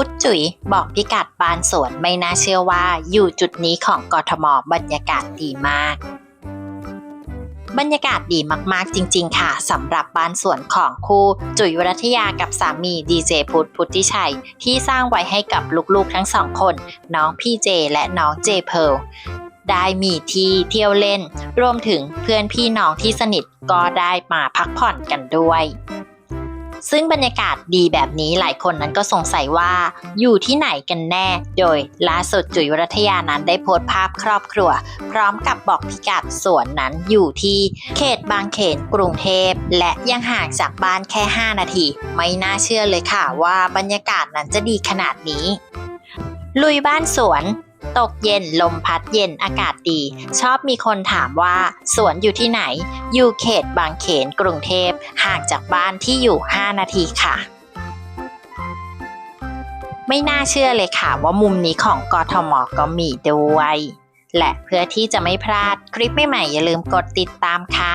พุทธจุ๋ยบอกพิกัดบานสวนไม่น่าเชื่อว่าอยู่จุดนี้ของกทมบรรยากาศดีมาก บรรยากาศดีมากๆจริง ๆ ค่ะสำหรับบ้านสวนของคู่จุ๋ยวรัตยากับสามีดีเจพุทธพุทธิชัย ที่สร้างไว้ให้กับลูกๆทั้งสองคน น้องพี่เจและน้องเจเพร์ลได้มีที่เที่ยวเล่น รวมถึงเพื่อนพี่น้องที่สนิทก็ได้มาพักผ่อนกันด้วย ซึ่งบรรยากาศดีแบบนี้หลายคนนั้นก็สงสัยว่า อยู่ที่ไหนกันแน่ โดยล่าสุดจุ๋ยวรัตยานั้นได้โพสต์ภาพครอบครัว พร้อมกับบอกพิกัดสวนนั้นอยู่ที่เขตบางเขนกรุงเทพ และยังห่างจากบ้านแค่ 5 นาที ไม่น่าเชื่อเลยค่ะว่าบรรยากาศนั้นจะดีขนาดนี้ ลุยบ้านสวน ตกเย็นลมพัดเย็นอากาศดี ชอบมีคนถามว่า สวนอยู่ที่ไหน อยู่เขตบางเขนกรุงเทพห่างจากบ้านที่อยู่ 5 นาทีค่ะ ไม่น่าเชื่อเลยค่ะว่ามุมนี้ของกทมก็มีด้วย และเพื่อที่จะไม่พลาดคลิปใหม่ๆอย่าลืมกดติดตามค่ะ